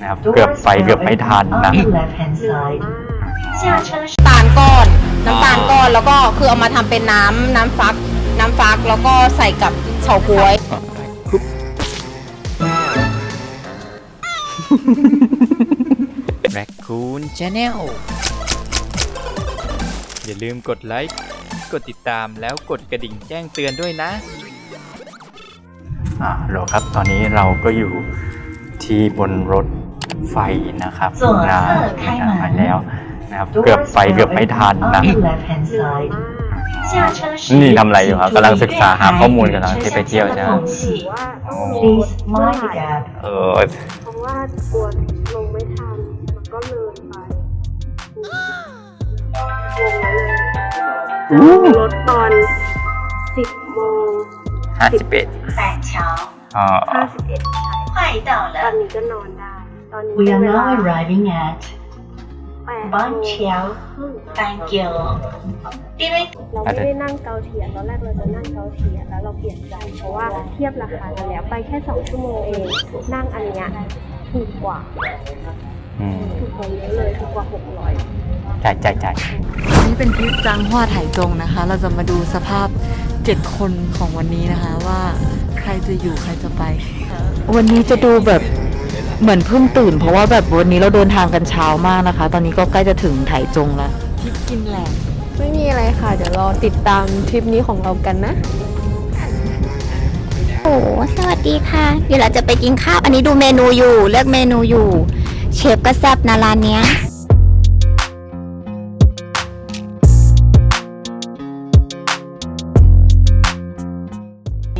นะครับเกือบไปเกือบไม่ทันนะตาลก้อนน้ำตาลก้อนแล้วก็คือเอามาทำเป็นน้ำน้ำฟัก น้ำฟักแล้วก็ใส่กับเฉาก๊วยแร็กคูนชาแนลอย่าลืมกดไลค์ กดติดตามแล้วกดกระดิ่งแจ้งเตือนด้วยนะอ่าโหลครับ ตอนนี้เราก็อยู่ที่บนรถ ไฟนะครับนะมาแล้วนะครับเกือบไฟเกือบไม่ทันนะนี่ทำอะไรอยู่ครับกำลังศึกษาหาข้อมูลกำลังที่ไปเที่ยวใช่ไหมเออเพราะว่ากลัลงไม่ทันมันก็เลยไปลงเลยรถตอนสิบโมงห้าสิบเอ็ดแปดเช้าห้าสิบเอ็ดใช่ตอนนี้ก็นอนได้ อนนี้ We เป็น are เวลา now arriving at แปดโม板ง桥 Thank you. Direct เราไม่ได้นั่งเกาเทียตอนแรกเราจะนั่งเกาเทียแล้วเราเปลี่ยนใจ เพราะว่าเทียบราคากันแล้วไปแค่สองชั่วโมงเอง นั่งอันเนี้ยถูกกว่าอืมถูกกว่าเยอะเลยถูกกว่าหกร้อยจ่ายจ่ายจ่ายวันนี้เป็นทริปจางฮวาไถจงนะคะ เราจะมาดูสภาพ 7 คนของวันนี้นะคะว่าใครจะอยู่ใครจะไป วันนี้จะดูแบบ เหมือนเพิ่งตื่น เพราะว่าแบบวันนี้เราเดินทางกันเช้ามากนะคะ ตอนนี้ก็ใกล้จะถึงไถจงแล้วทริปกินแหลกไม่มีอะไรค่ะ เดี๋ยวรอติดตามทริปนี้ของเรากันนะ โอ้สวัสดีค่ะ เดี๋ยวเราจะไปกินข้าว อันนี้ดูเมนูอยู่ เลือกเมนูอยู่ เชฟก็แซ่บนะร้านเนี้ย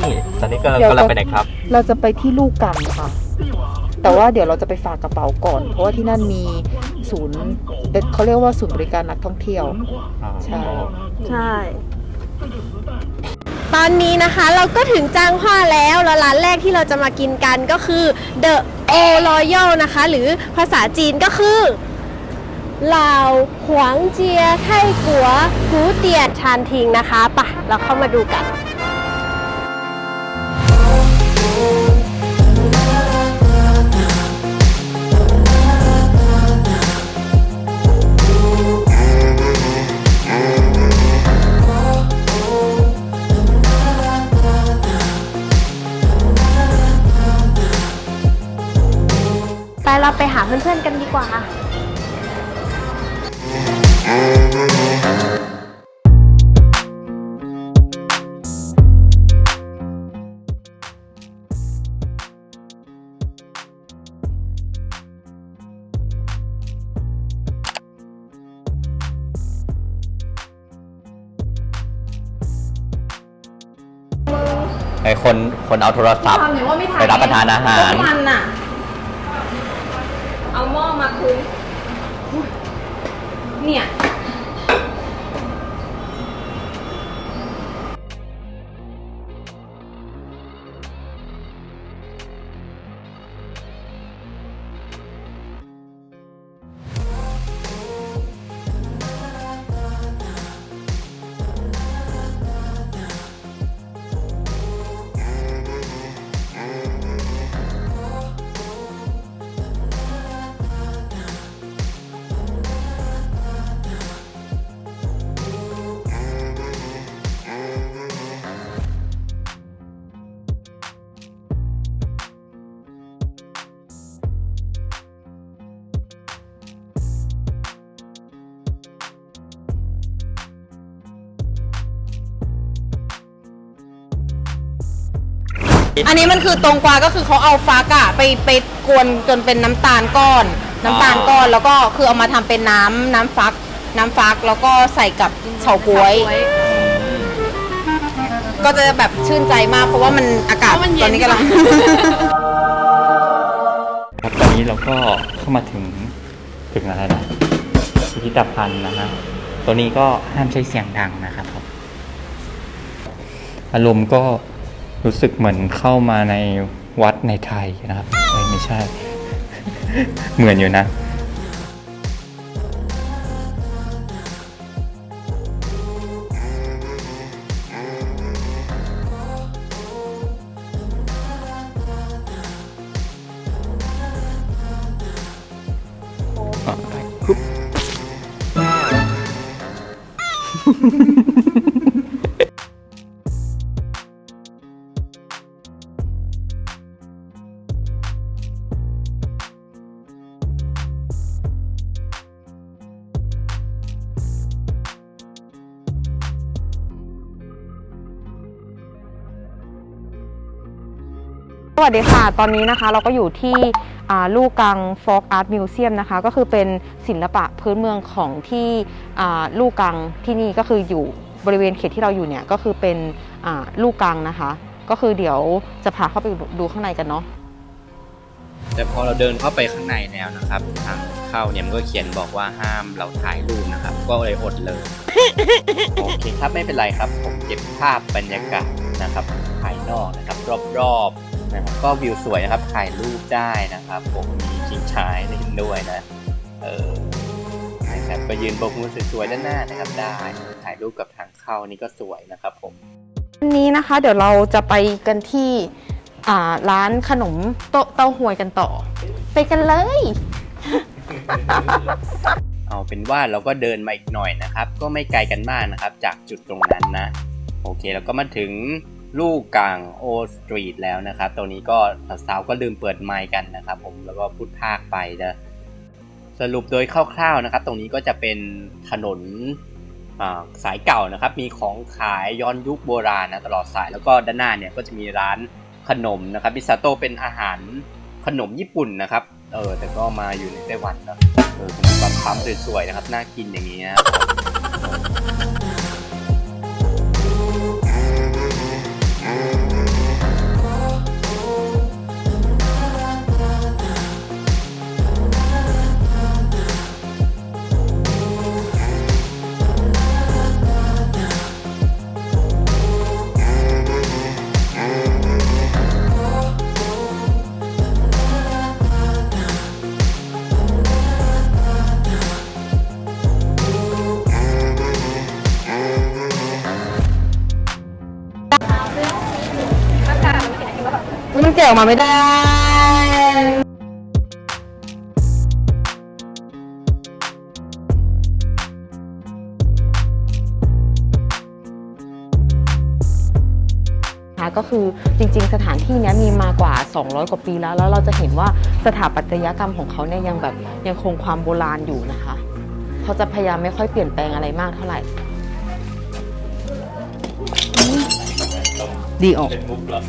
นี่ตอนนี้ก็เดี๋ยวกำลังไปไหนครับ เราจะไปที่ลูกกันค่ะ แต่ว่าเดี๋ยวเราจะไปฝากกระเป๋าก่อน เพราะว่าที่นั่นมีศูนย์เขาเรียกว่าศูนย์บริการนักท่องเที่ยวใช่ใช่ตอนนี้นะคะเราก็ถึงจางฮวาแล้วแล้วร้านแรกที่เราจะมากินกันก็คือ The O Royal นะคะ หรือภาษาจีนก็คือลาวหวงเจียไทกัวกูเตียชานทิงนะคะปะเราเข้ามาดูกัน เราไปหาเพื่อนๆกันดีกว่า ไอคนคนเอาโทรศัพท์ไปรับประทานอาหารมันน่ะ เอาหม้อมาคืนเนี่ย อันนี้มันคือตรงกวาก็คือเขาเอาฟักอะไปไปกวนจนเป็นน้ำตาลก้อน น้ำตาลก้อนแล้วก็คือเอามาทำเป็นน้ำน้ำฟัก น้ำฟักแล้วก็ใส่กับเฉาก๊วย ก็จะแบบชื่นใจมากเพราะว่ามันอากาศตอนนี้กำลัง ครับตอนนี้เราก็เข้ามาถึงถึงอะไรนะพิพิธภัณฑ์นะฮะตัวนี้ก็ห้ามใช้เสียงดังนะครับผมอารมณ์ก็ รู้สึกเหมือนเข้ามาในวัดในไทยนะครับไม่ใช่ เหมือนอยู่นะ อะปึ๊บ สวัสดีค่ะ ตอนนี้นะคะเราก็อยู่ที่ลูกกังฟอกอาร์ตมิวเซียมนะคะ ก็คือเป็นศิลปะพื้นเมืองของที่ลูกกังที่นี่ก็คืออยู่บริเวณเขตที่เราอยู่เนี่ยก็คือเป็นลูกกังนะคะ ก็คือเดี๋ยวจะพาเข้าไปดูข้างในกันเนาะแต่พอเราเดินเข้าไปข้างในแล้วนะครับ ทางเข้าเนี่ยมันก็เขียนบอกว่าห้ามเราถ่ายรูปนะครับ ก็เลยอดเลยโอเคครับไม่เป็นไรครับ ผมเก็บภาพบรรยากาศนะครับภายนอกนะครับ รอบๆ นะครับก็วิวสวยนะครับถ่ายรูปได้นะครับ ผมมีชิงช้าให้เล่นด้วยนะ เออนะครับก็ยืนโบกมือสวยๆด้านหน้านะครับ ได้ถ่ายรูปกับทางเข้านี่ก็สวยนะครับ ผมวันนี้นะคะ เดี๋ยวเราจะไปกันที่อ่าร้านขนมโต๊ะเต้าหวยกันต่อ ไปกันเลย เอาเป็นว่าเราก็เดินมาอีกหน่อยนะครับ ก็ไม่ไกลกันมากนะครับ จากจุดตรงนั้นนะ โอเคแล้วก็มาถึง ลูกกลางโอสตรีทแล้วนะครับตรงนี้ก็สาวๆก็ลืมเปิดไมค์กันนะครับผมแล้วก็พูดภาคไปนะสรุปโดยคร่าวๆนะครับ ตรงนี้ก็จะเป็นถนนาสายเก่านะครับ มีของขายย้อนยุคโบราณนะตลอดสายแล้วก็ด้านหน้าเนี่ยก็จะมีร้านขนมนะครับบิซาโตเป็นอาหารขนมญี่ปุ่นนะครับเออแต่ก็มาอยู่ในไต้หวันนะเออขนมปังพัมสวยๆนะครับน่ากินอย่างนี้นะ แกะออกมาไม่ได้ ก็คือจริง ๆ สถานที่นี้มีมากว่า 200 กว่าปีแล้ว แล้วเราจะเห็นว่าสถาปัตยกรรมของเขาเนี่ยยังแบบยังคงความโบราณอยู่นะคะ เขาจะพยายามไม่ค่อยเปลี่ยนแปลงอะไรมากเท่าไหร่ ดีออก เป็นมุกเหรอ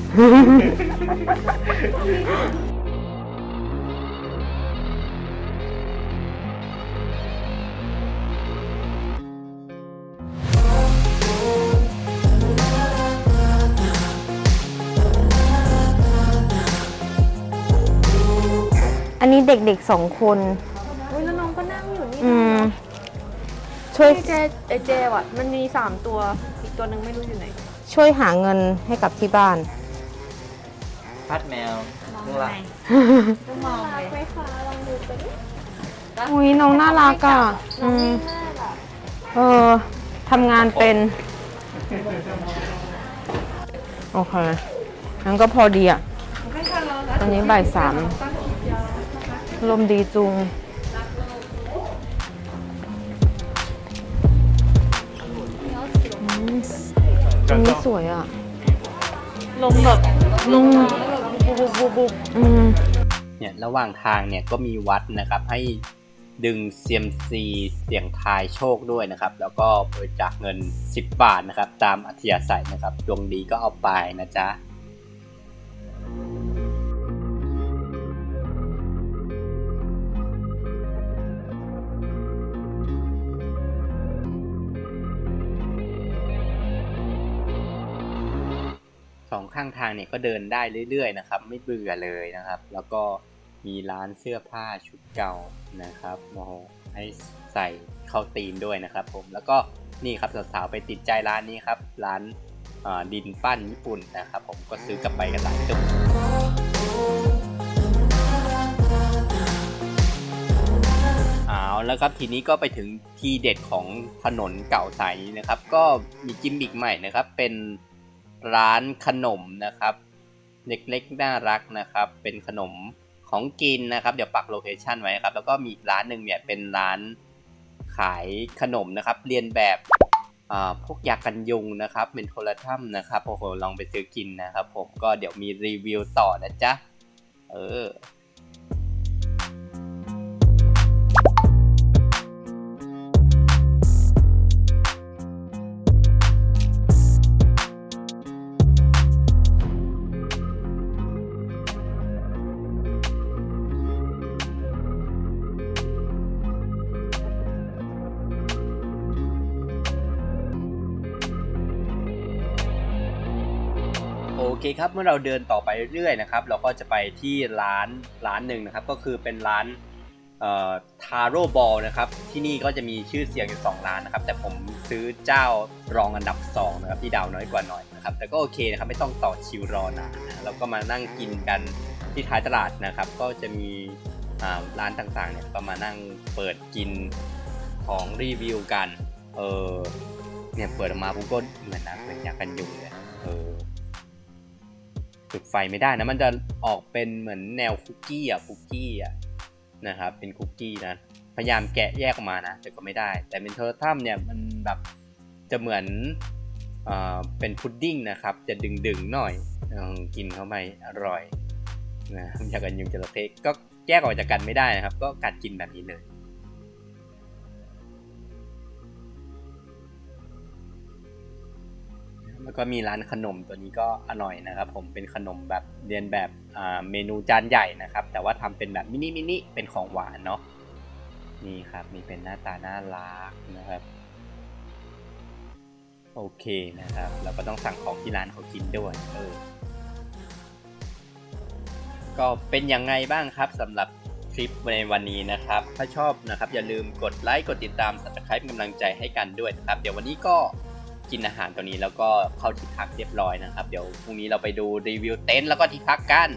อันนี้เด็กๆสองคน อุ้ยแล้วน้องก็นั่งอยู่นี่อืม ช่วยไอเจไอเจว่ะ มันมีสามตัว อีกตัวหนึ่งไม่รู้อยู่ไหน ช่วยหาเงินให้กับที่บ้าน พัดแมวข้างหลังไม่ค่ะลองดูไปดิอุ้ยน้องน่ารักอะอืมเออทำงานเป็น โอเคงั้นก็พอดีอะ ตอนนี้บ่ายสามลมดีจุงอืม ตรงนี้สวยอะลมแบบลมบุบบุบบุบอืม เนี่ยระหว่างทางเนี่ยก็มีวัดนะครับ ให้ดึงเซียมซีเสี่ยงทายโชคด้วยนะครับ แล้วก็บริจาคเงิน 10 บาทนะครับ ตามอัธยาศัยนะครับ ดวงดีก็เอาไปนะจ๊ะ ข้างทางเนี่ยก็เดินได้เรื่อยๆนะครับ ไม่เบื่อเลยนะครับ แล้วก็มีร้านเสื้อผ้าชุดเก่านะครับโอ้โหให้ใส่เข้าธีมด้วยนะครับ ผมแล้วก็นี่ครับสาวๆไปติดใจร้านนี้ครับร้านดินปั้นญี่ปุ่นนะครับ ผมก็ซื้อกลับไปกันหลายตึกเอาแล้วครับทีนี้ก็ไปถึงที่เด็ดของถนนเก่าสายนี้นะครับ ก็มีกิมมิกใหม่นะครับ เป็น ร้านขนมนะครับ เล็กๆน่ารักนะครับ เป็นขนมของกินนะครับ เดี๋ยวปักโลเคชันไว้ครับ แล้วก็มีอีกร้านหนึ่งเนี่ยเป็นร้านขายขนมนะครับ เรียนแบบพวกยากันยุงนะครับเป็นโทรทัมนะครับโอ้โหลองไปซื้อกินนะครับ ผมก็เดี๋ยวมีรีวิวต่อนะจ๊ะเออ คครับเมื่อเราเดินต่อไปเรื่อยๆนะครับเราก็จะไปที่ร้านร้านหนึ่งนะครับก็คือเป็นร้านทาโร่บอลนะครับที่นี่ก็จะมีชื่อเสียงอยู่สองร้านนะครับแต่ผมซื้อเจ้ารองอันดับสองนะครับที่ดาวน้อยกว่าหน่อยนะครับแต่ก็โอเคนะครับไม่ต้องต่อคิวรอนานเราก็มานั่งกินกันที่ท้ายตลาดนะครับก็จะมีร้านต่างๆเนี่ยก็มานั่งเปิดกินของรีวิวกันเออเนี่ยเปิดออกมาผมก็เหมือนนะเหมือนอยากกันยุงเลย จุดไฟไม่ได้นะมันจะออกเป็นเหมือนแนวคุกกี้อะคุกกี้อะนะครับเป็นคุกกี้นะพยายามแกะแยกออกมานะแต่ก็ไม่ได้ แต่เป็นเทอร์ทัมเนี่ยมันแบบจะเหมือนเอ่อเป็นพุดดิ้งนะครับ จะดึงๆหน่อยลองกินเข้าไปอร่อยนะอยากกันยุงจระเข้ก็แยกออกจากกันไม่ได้นะครับ ก็กัดกินแบบนี้เลย แล้วก็มีร้านขนมตัวนี้ก็อร่อยนะครับผมเป็นขนมแบบเรียนแบบเมนูจานใหญ่นะครับ แต่ว่าทำเป็นแบบมินิมินิเป็นของหวานเนาะนี่ครับมีเป็นหน้าตาน่ารักนะครับโอเคนะครับเราก็ต้องสั่งของที่ร้านเขากินด้วยเออก็เป็นยังไงบ้างครับสำหรับคลิปในวันนี้นะครับ ถ้าชอบนะครับอย่าลืมกดไลค์กดติดตาม subscribe กำลังใจให้กันด้วยนะครับ เดี๋ยววันนี้ก็ กินอาหารตัวนี้แล้วก็เข้าที่พักเรียบร้อยนะครับ เดี๋ยวพรุ่งนี้เราไปดูรีวิวเต็นท์แล้วก็ที่พักกัน